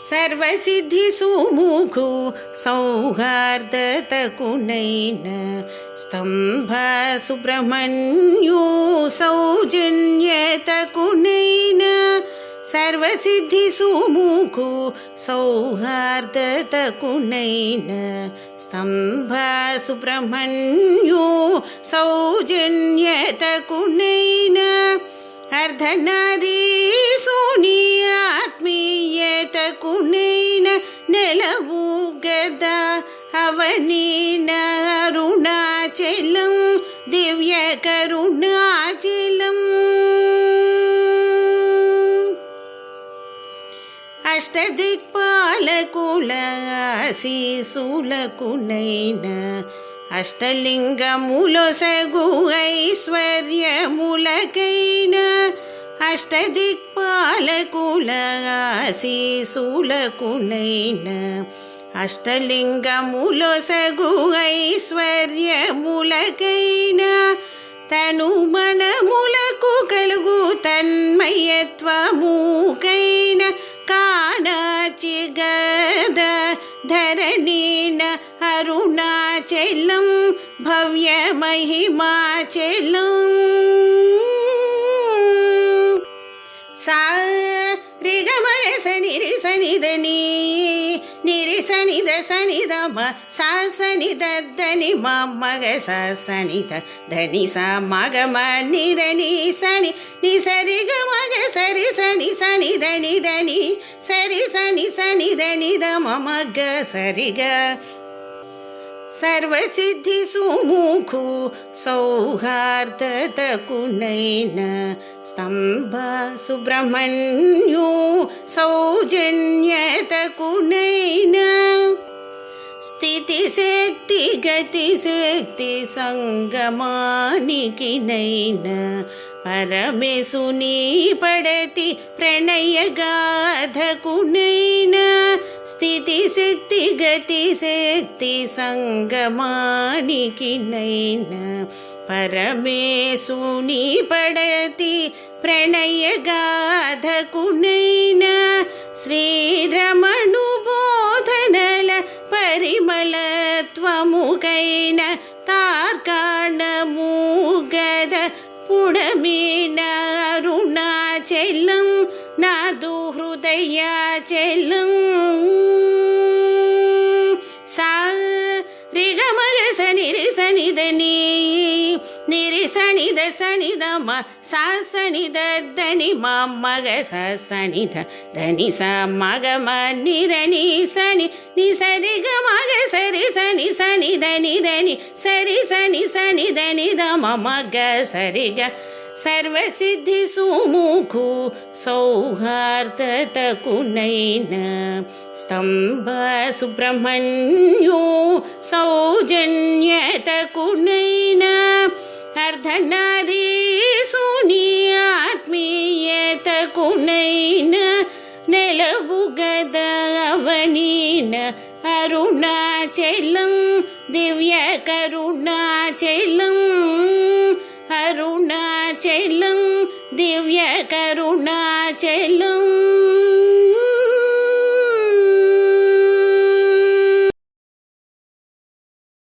సర్వసిద్ధి సుముఖు సౌహార్దతకునైన స్తంభ సుబ్రహ్మణ్యు సౌజన్యతకునైన సర్వసిద్ధి సుముఖు సౌహార్దతకునైన స్తంభ సుబ్రహ్మణ్యు అవనీన అరుణాచలం దివ్య కరుణాచలం అష్టదిక్పాలకుల ఆశీసులకునైన అష్టలింగములొసగు ఐశ్వర్యములకైన అష్టదిక్పాలకుల ఆశీసులకునైన అష్టలింగములొసగు ఐశ్వర్యములకైనా తను మనములకు కలుగు తన్మయత్వముకైన కాణాచి గద ధరణీన అరుణాచలం భవ్య మహిమాచలం. సా திகமய சனிரி சனிதனி நிரி சனித சனிதம சாசனித தனி மக சாசனித தனி சா மகம நிதனி சனி நீ சரிக மக சரி சனி சனித நிதனி சரி சனி சனித நித மமக சரிக సర్వసిద్ధి సుముఖు సౌహార్దతకునైన స్తంభ సుబ్రహ్మణ్యు సౌజన్యతకునైన స్థితి శక్తి గతి శక్తి సంగమానికి సంగమానికినైన పరమేశుని పడతి ప్రణయగాధకునైన స్థితి శక్తి గతి శక్తి సంగమానికి సంగమానికినైన పరమేశుని పడతి ప్రణయగాధకునైన శ్రీరమణు బోధనల పరిమళత్వముకైన తార్కాణము గద పుడమీన అరుణాచలం నాదు హృదయాచలం சனித சனித ம சாசனித தனி மக சனித. தனி ச மக மனிதனி சனி. நீ சரிக மக சரி சனி சனி தனி தனி. சரி சனி சனி தனி த மக சரிக ಸರ್ವಸಿದ್ಧಿ ಸುಮುಖು ಸೌಹಾರ್ದತ ಕುನೈನ ಸ್ತಂಭ ಸುಬ್ರಹ್ಮಣ್ಯೋ ಸೌಜನ್ಯತ ಕುನೈನ సుముఖు సౌహార్దతకునైన స్తంభ సుబ్రహ్మణ్యు సౌజన్యతకునైన అర్ధనారీసుని ఆత్మీయతకునైన నెలవు అరుణాచలం దివ్య కరుణాచలం అరుణాచలం దివ్య కరుణాచలం